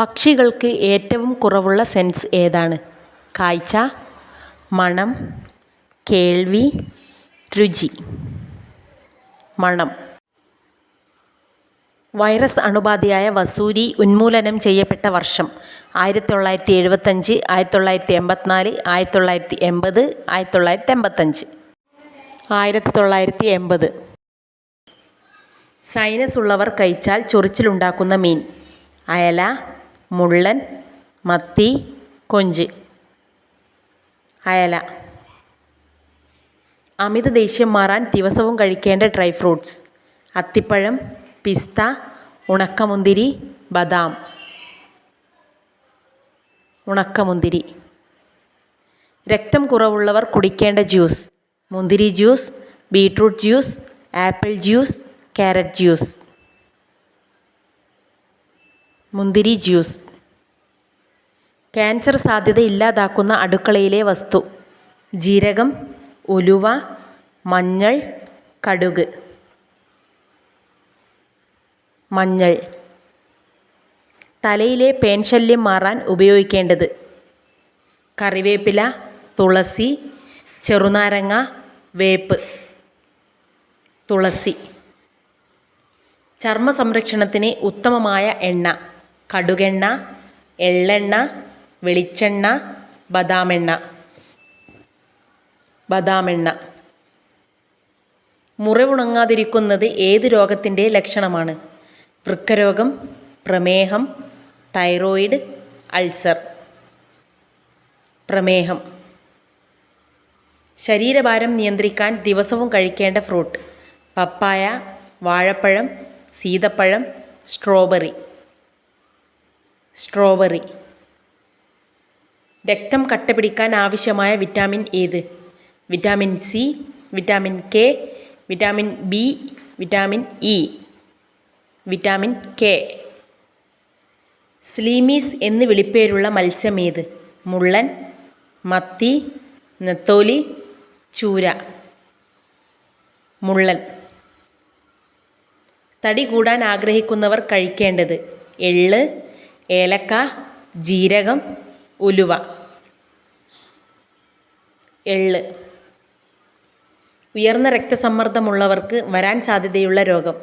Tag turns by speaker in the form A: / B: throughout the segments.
A: പക്ഷികൾക്ക് ഏറ്റവും കുറവുള്ള സെൻസ് ഏതാണ്? കാഴ്ച മണം കേൾവി രുചി. മണം. വൈറസ് അണുബാധയായ വസൂരി ഉന്മൂലനം ചെയ്യപ്പെട്ട വർഷം ആയിരത്തി തൊള്ളായിരത്തി എഴുപത്തഞ്ച് ആയിരത്തി തൊള്ളായിരത്തി എൺപത്തിനാല് ആയിരത്തി തൊള്ളായിരത്തി എൺപത് ആയിരത്തി തൊള്ളായിരത്തി എൺപത്തഞ്ച് ആയിരത്തി തൊള്ളായിരത്തി എൺപത് സൈനസ് ഉള്ളവർ കഴിച്ചാൽ ചൊറിച്ചിലുണ്ടാക്കുന്ന മീൻ. അയല മുള്ളൻ മത്തി കൊഞ്ച്. അയല. അമിത ദേഷ്യം മാറാൻ ദിവസവും കഴിക്കേണ്ട ഡ്രൈ ഫ്രൂട്ട്സ്. അത്തിപ്പഴം പിസ്ത ഉണക്കമുന്തിരി ബദാം. ഉണക്കമുന്തിരി. രക്തം കുറവുള്ളവർ കുടിക്കേണ്ട ജ്യൂസ്. മുന്തിരി juice beetroot juice apple juice carrot juice. മുന്തിരി ജ്യൂസ്. ക്യാൻസർ സാധ്യത ഇല്ലാതാക്കുന്ന അടുക്കളയിലെ വസ്തു. ജീരകം ഉലുവ മഞ്ഞൾ കടുക്. മഞ്ഞൾ. തലയിലെ പേൻ ശല്യം മാറാൻ ഉപയോഗിക്കേണ്ടത്. കറിവേപ്പില തുളസി ചെറുനാരങ്ങ വേപ്പ്. തുളസി. ചർമ്മ സംരക്ഷണത്തിന് ഉത്തമമായ എണ്ണ. കടുകെണ്ണ എള്ളെണ്ണ വെളിച്ചെണ്ണ ബദാമെണ്ണ. ബദാമെണ്ണ. മുറിവുണങ്ങാതിരിക്കുന്നത് ഏത് രോഗത്തിന്റെ ലക്ഷണമാണ്? വൃക്കരോഗം പ്രമേഹം തൈറോയിഡ് അൾസർ. പ്രമേഹം. ശരീരഭാരം നിയന്ത്രിക്കാൻ ദിവസവും കഴിക്കേണ്ട ഫ്രൂട്ട്. പപ്പായ വാഴപ്പഴം സീതപ്പഴം സ്ട്രോബെറി. സ്ട്രോബെറി. രക്തം കട്ടപിടിക്കാൻ ആവശ്യമായ വിറ്റാമിൻ ഏത്? Vitamin C vitamin K vitamin B vitamin E vitamin K. സ്ലീമീസ് എന്ന് വിളിപ്പേരുള്ള മത്സ്യം ഏത്? മുള്ളൻ മത്തി നെത്തോലി ചൂര. മുള്ളൻ. തടി കൂടാൻ ആഗ്രഹിക്കുന്നവർ കഴിക്കേണ്ടത് എള്ള് ഏലക്ക ജീരകം ഉലുവ. എള്ള്. ഉയർന്ന രക്തസമ്മർദ്ദമുള്ളവർക്ക് വരാൻ സാധ്യതയുള്ള രോഗം.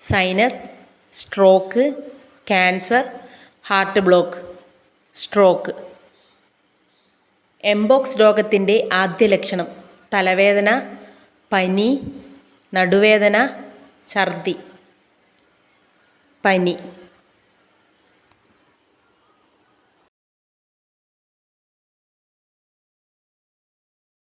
A: Sinus stroke cancer heart block stroke mpox രോഗത്തിന്റെ ആദ്യ ലക്ഷണം തലവേദന പനി നടുവേദന ഛർദി. പനി.